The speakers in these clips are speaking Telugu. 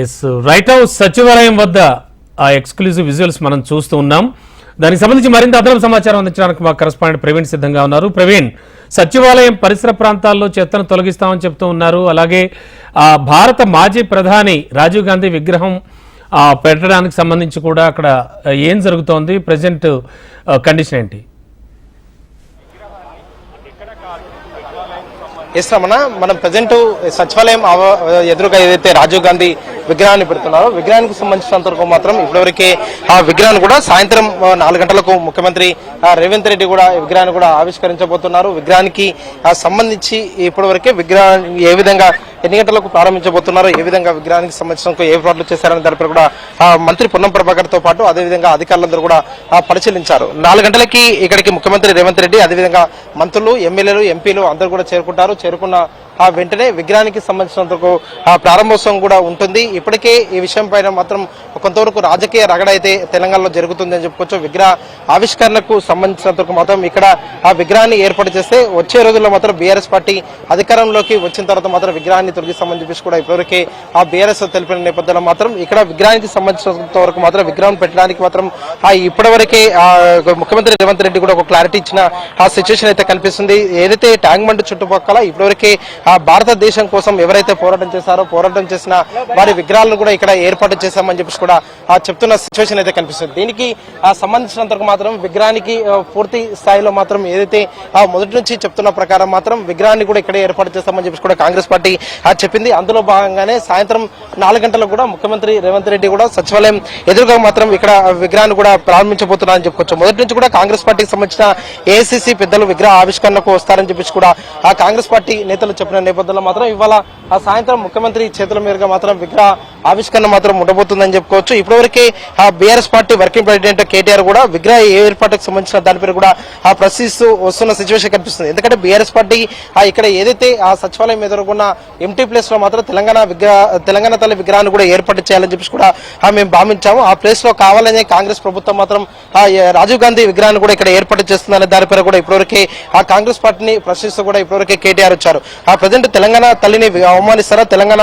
ఎస్ రైట్ హౌస్ సచివాలయం వద్ద ఆ ఎక్స్క్లూజివ్ విజువల్స్ మనం చూస్తూ ఉన్నాం. దానికి సంబంధించి మరింత అదనపు సమాచారం అందించడానికి మా కరస్పాండెంట్ ప్రవీణ్ సిద్ధంగా ఉన్నారు. ప్రవీణ్ సచివాలయం పరిసర ప్రాంతాల్లో చెత్తను తొలగిస్తామని చెప్తూ ఉన్నారు. అలాగే ఆ భారత మాజీ ప్రధాని రాజీవ్ గాంధీ విగ్రహం పెట్టడానికి సంబంధించి కూడా అక్కడ ఏం జరుగుతోంది? ప్రజెంట్ కండిషన్ ఏంటి? ఎస్ రమణ మనం ప్రజెంట్ సచివాలయం ఎదురుగా ఏదైతే రాజీవ్ గాంధీ విగ్రహాన్ని పెడుతున్నారో విగ్రహానికి సంబంధించినంత వరకు మాత్రం ఇప్పటివరకే ఆ విగ్రహాన్ని కూడా సాయంత్రం నాలుగు గంటలకు ముఖ్యమంత్రి రేవంత్ రెడ్డి కూడా విగ్రహాన్ని కూడా ఆవిష్కరించబోతున్నారు. విగ్రహానికి సంబంధించి ఇప్పటివరకే విగ్రహాన్ని ఏ విధంగా ఎన్ని గంటలకు ప్రారంభించబోతున్నారు? ఏ విధంగా విగ్రహానికి సంబంధించిన ఏ ఏర్పాట్లు చేశారనే దానిపై కూడా మంత్రి పొన్నం ప్రభాకర్తో పాటు అదేవిధంగా అధికారులందరూ కూడా పరిశీలించారు. నాలుగు గంటలకి ఇక్కడికి ముఖ్యమంత్రి రేవంత్ రెడ్డి అదేవిధంగా మంత్రులు ఎమ్మెల్యేలు ఎంపీలు అందరూ కూడా చేరుకుంటారు. చేరుకున్న ఆ వెంటనే విగ్రహానికి సంబంధించినందుకు ఆ ప్రారంభోత్సవం కూడా ఉంటుంది. ఇప్పటికే ఈ విషయం పైన మాత్రం కొంతవరకు రాజకీయ రగడ అయితే తెలంగాణలో జరుగుతుంది అని చెప్పుకోవచ్చు. విగ్రహ ఆవిష్కరణకు సంబంధించినందుకు మాత్రం ఇక్కడ ఆ విగ్రహాన్ని ఏర్పాటు చేస్తే వచ్చే రోజుల్లో మాత్రం బీఆర్ఎస్ పార్టీ అధికారంలోకి వచ్చిన తర్వాత మాత్రం విగ్రహాన్ని తొలగిస్తామని చెప్పేసి కూడా ఇప్పటివరకే ఆ బీఆర్ఎస్ తెలిపిన నేపథ్యంలో మాత్రం ఇక్కడ విగ్రహానికి సంబంధించినంత వరకు మాత్రం విగ్రహం పెట్టడానికి మాత్రం ఆ ఇప్పటివరకే ఆ ముఖ్యమంత్రి రేవంత్ రెడ్డి కూడా ఒక క్లారిటీ ఇచ్చిన ఆ సిచ్యువేషన్ అయితే కనిపిస్తుంది. ఏదైతే ట్యాంక్ బండ్ చుట్టుపక్కల ఇప్పటివరకే భారతదేశం కోసం ఎవరైతే పోరాటం చేశారో పోరాటం చేసిన వారి విగ్రహాలను కూడా ఇక్కడ ఏర్పాటు చేశామని చెప్పేసి కూడా ఆ చెప్తున్న సిచ్యువేషన్ అయితే కనిపిస్తుంది. దీనికి ఆ మాత్రం విగ్రహానికి పూర్తి స్థాయిలో మాత్రం ఏదైతే ఆ మొదటి నుంచి చెప్తున్న ప్రకారం మాత్రం విగ్రహాన్ని కూడా ఇక్కడ ఏర్పాటు చేస్తామని చెప్పేసి కూడా కాంగ్రెస్ పార్టీ ఆ చెప్పింది. అందులో భాగంగానే సాయంత్రం నాలుగు గంటలకు కూడా ముఖ్యమంత్రి రేవంత్ రెడ్డి కూడా సచివాలయం ఎదురుగా మాత్రం ఇక్కడ విగ్రహాన్ని కూడా ప్రారంభించబోతున్నారని చెప్పుకోవచ్చు. మొదటి నుంచి కూడా కాంగ్రెస్ పార్టీకి సంబంధించిన ఏఐసిసి పెద్దలు విగ్రహ ఆవిష్కరణకు వస్తారని చెప్పేసి కూడా ఆ కాంగ్రెస్ పార్టీ నేతలు చెప్పిన నేపథ్యంలో మాత్రం ఇవాళ ఆ సాయంత్రం ముఖ్యమంత్రి చేతుల మీదుగా మాత్రం విగ్రహ ఆవిష్కరణ మాత్రం ఉండబోతుందని చెప్పుకోవచ్చు. ఇప్పటివరకే ఆ BRS party working president KTR కూడా విగ్రహ ఏర్పాటుకు సంబంధించిన దానిపై కూడా ఆ ప్రశ్నిస్తూ వస్తున్న సిచ్యువేషన్ కనిపిస్తుంది. ఎందుకంటే బీఆర్ఎస్ పార్టీ ఆ ఇక్కడ ఏదైతే ఆ సచివాలయం ఎదుర్కొన్న ఎంటీ ప్లేస్లో మాత్రం తెలంగాణ విగ్రహ తెలంగాణ తల్లి విగ్రహాన్ని కూడా ఏర్పాటు చేయాలని చెప్పేసి కూడా మేము భావించాము. ఆ ప్లేస్లో కావాలనే కాంగ్రెస్ ప్రభుత్వం మాత్రం ఆ రాజీవ్ గాంధీ విగ్రహాన్ని కూడా ఇక్కడ ఏర్పాటు చేస్తుందనే దానిపై కూడా ఇప్పటివరకే ఆ కాంగ్రెస్ పార్టీని ప్రశ్నిస్తూ కూడా ఇప్పటివరకే కేటీఆర్ వచ్చారు. ఆ ప్రజెంట్ తెలంగాణ తల్లిని అవమానిస్తారా? తెలంగాణ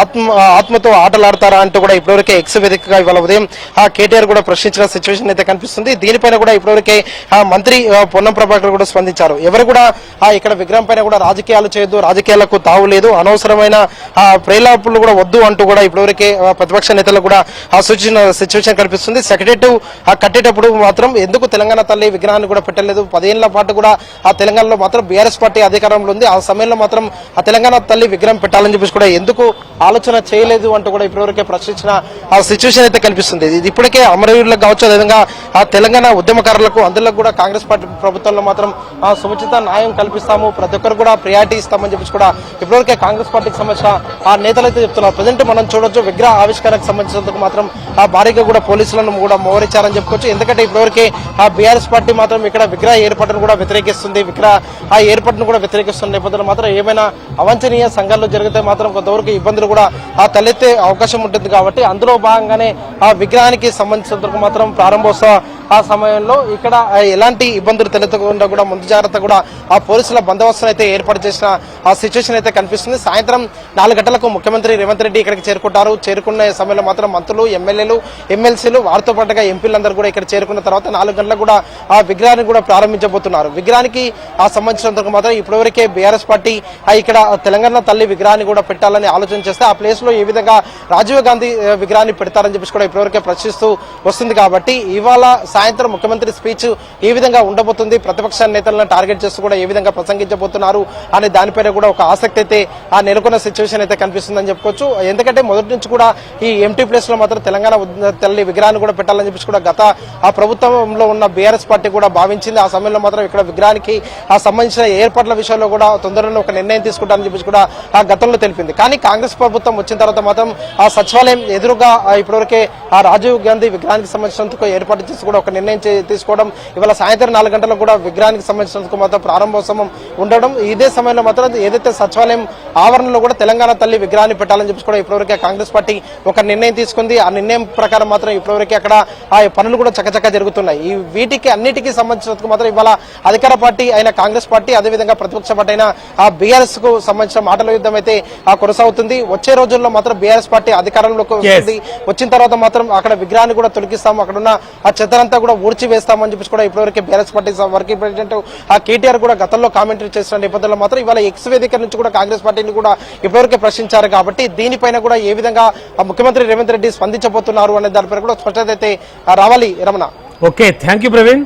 ఆత్మ ఆత్మతో ఆటలాడతారా అంటూ కూడా ఇప్పటివరకే ఎక్స్ వేదికగా ఇవాళ ఉదయం ఆ కేటీఆర్ కూడా ప్రశ్నించిన సిచ్యువేషన్ అయితే కనిపిస్తుంది. దీనిపైన కూడా ఇప్పటివరకే ఆ మంత్రి పొన్నం ప్రభాకర్ కూడా స్పందించారు. ఎవరు కూడా ఆ ఇక్కడ విగ్రహం పైన కూడా రాజకీయాలు చేయొద్దు రాజకీయాలకు తావు లేదు అనవసరమైన ఆ ప్రేలాపులు కూడా వద్దు అంటూ కూడా ఇప్పటివరకే ప్రతిపక్ష నేతలు కూడా ఆ సూచన సిచ్యువేషన్ కనిపిస్తుంది. సెక్రటరీ ఆ కట్టేటప్పుడు మాత్రం ఎందుకు తెలంగాణ తల్లి విగ్రహాన్ని కూడా పెట్టలేదు? పదేళ్ళ పాటు కూడా ఆ తెలంగాణలో మాత్రం బీఆర్ఎస్ పార్టీ అధికారంలో ఉంది. ఆ సమయంలో మాత్రం ఆ తెలంగాణ తల్లి విగ్రహం పెట్టాలని చెప్పేసి కూడా ఎందుకు ఆలోచన చేయలేదు అంటూ కూడా ఇప్పటివరకే ప్రశ్నించిన ఆ సిచ్యువేషన్ అయితే కనిపిస్తుంది. ఇది ఇప్పటికే అమరవీరులకు కావచ్చు అదేవిధంగా ఆ తెలంగాణ ఉద్యమకారులకు అందులో కూడా కాంగ్రెస్ పార్టీ ప్రభుత్వంలో మాత్రం ఆ సముచిత న్యాయం కల్పిస్తాము ప్రతి ఒక్కరు కూడా ప్రియారిటీ ఇస్తామని చెప్పేసి కూడా ఇప్పటివరకే కాంగ్రెస్ పార్టీకి సంబంధించిన ఆ నేతలు అయితే చెప్తున్నారు. ప్రజెంట్ మనం చూడొచ్చు విగ్రహ ఆవిష్కరణకు సంబంధించినందుకు మాత్రం ఆ భారీగా కూడా పోలీసులను కూడా మోహరించారని చెప్పుకోవచ్చు. ఎందుకంటే ఇప్పటివరకే ఆ బీఆర్ఎస్ పార్టీ మాత్రం ఇక్కడ విగ్రహ ఏర్పాటును కూడా వ్యతిరేకిస్తుంది. విగ్రహ ఆ ఏర్పాటును కూడా వ్యతిరేకిస్తున్న నేపథ్యంలో మాత్రం ఏమైనా అవాంఛనీయ సంఘాలు జరిగితే మాత్రం కొంతవరకు ఇబ్బందులు కూడా ఆ తలెత్తే అవకాశం ఉంటుంది కాబట్టి అందులో భాగంగానే ఆ విగ్రహానికి సంబంధించినందుకు మాత్రం ప్రారంభోత్సవ ఆ సమయంలో ఇక్కడ ఎలాంటి ఇబ్బందులు తలెత్తకుండా కూడా ముందు జాగ్రత్త కూడా ఆ పోలీసుల బందోబస్తును అయితే ఏర్పాటు చేసిన ఆ సిచ్యువేషన్ అయితే కనిపిస్తుంది. సాయంత్రం నాలుగు గంటలకు ముఖ్యమంత్రి రేవంత్ రెడ్డి ఇక్కడికి చేరుకుంటారు. చేరుకున్న సమయంలో మాత్రం మంత్రులు ఎమ్మెల్యేలు ఎమ్మెల్సీలు వారితో పాటుగా ఎంపీలందరూ కూడా ఇక్కడ చేరుకున్న తర్వాత నాలుగు గంటలకు కూడా ఆ విగ్రహాన్ని కూడా ప్రారంభించబోతున్నారు. విగ్రహానికి ఆ సంబంధించినందుకు మాత్రం ఇప్పటివరకే బీఆర్ఎస్ పార్టీ ఆ ఇక్కడ తెలంగాణ తల్లి విగ్రహాన్ని కూడా పెట్టాలని ఆలోచన చేస్తే ఆ ప్లేస్లో ఏ విధంగా రాజీవ్ గాంధీ విగ్రహాన్ని పెడతారని చెప్పేసి కూడా ఇప్పటివరకే ప్రశ్నిస్తూ వస్తుంది కాబట్టి ఇవాళ సాయంత్రం ముఖ్యమంత్రి స్పీచ్ ఏ విధంగా ఉండబోతుంది. ప్రతిపక్ష నేతలను టార్గెట్ చేస్తూ కూడా ఏ విధంగా ప్రసంగించబోతున్నారు అనే దానిపైన కూడా ఒక ఆసక్తి అయితే ఆ నెలకొన్న సిచ్యువేషన్ అయితే కనిపిస్తుందని చెప్పుకోవచ్చు. ఎందుకంటే మొదటి నుంచి కూడా ఈ ఎంటీ ప్లేస్లో మాత్రం తెలంగాణ తల్లి విగ్రహాన్ని కూడా పెట్టాలని చెప్పేసి కూడా గత ఆ ప్రభుత్వంలో ఉన్న బీఆర్ఎస్ పార్టీ కూడా భావించింది. ఆ సమయంలో మాత్రం ఇక్కడ విగ్రహానికి ఆ సంబంధించిన ఏర్పాట్ల విషయంలో కూడా తొందరలో ఒక నిర్ణయం తీసుకుంటారని చెప్పేసి కూడా ఆ గతంలో తెలిపింది. కానీ కాంగ్రెస్ ప్రభుత్వం వచ్చిన తర్వాత మాత్రం ఆ సచివాలయం ఎదురుగా ఇప్పటివరకే ఆ రాజీవ్ గాంధీ విగ్రహానికి సంబంధించినందుకు ఏర్పాటు చేసి కూడా ఒక నిర్ణయం తీసుకోవడం ఇవాళ సాయంత్రం నాలుగు గంటలకు కూడా విగ్రహానికి సంబంధించినందుకు మాత్రం ప్రారంభోత్సవం ఉండడం. ఇదే సమయంలో మాత్రం ఏదైతే సచివాలయం ఆవరణలో కూడా తెలంగాణ తల్లి విగ్రహాన్ని పెట్టాలని చెప్పి కూడా ఇప్పటివరకే కాంగ్రెస్ పార్టీ ఒక నిర్ణయం తీసుకుంది. ఆ నిర్ణయం ప్రకారం మాత్రం ఇప్పటివరకే అక్కడ ఆ పనులు కూడా చకచక జరుగుతున్నాయి. ఈ వీటికి అన్నిటికీ సంబంధించినందుకు మాత్రం ఇవాళ అధికార పార్టీ అయిన కాంగ్రెస్ పార్టీ అదేవిధంగా ప్రతిపక్ష పార్టీ అయిన ఆ బీఆర్ఎస్కు సంబంధించిన మాటల యుద్ధం అయితే ఆ కొనసాగుతుంది. వచ్చే రోజుల్లో మాత్రం బీఆర్ఎస్ పార్టీ అధికారంలోకి వస్తుంది. వచ్చిన తర్వాత మాత్రం అక్కడ విగ్రహాన్ని కూడా తొలగిస్తాం అక్కడ ఉన్న ఆ చెత్తనంతా కూడా ఊడ్చి వేస్తామని చెప్పి కూడా ఇప్పటివరకు బీఆర్ఎస్ పార్టీ వర్కింగ్ ప్రెసిడెంట్ ఆ కేటీఆర్ కూడా గతంలో కామెంటరీ చేసిన నేపథ్యంలో మాత్రం ఇవాళ ఎక్స్ వేదిక నుంచి కూడా కాంగ్రెస్ పార్టీని కూడా ఇప్పటివరకు ప్రశ్నించారు కాబట్టి దీనిపైన కూడా ఏ విధంగా ముఖ్యమంత్రి రేవంత్ రెడ్డి స్పందించబోతున్నారు అనే దానిపైన కూడా స్పష్టత అయితే రావాలి Ramana. Okay thank you Praveen.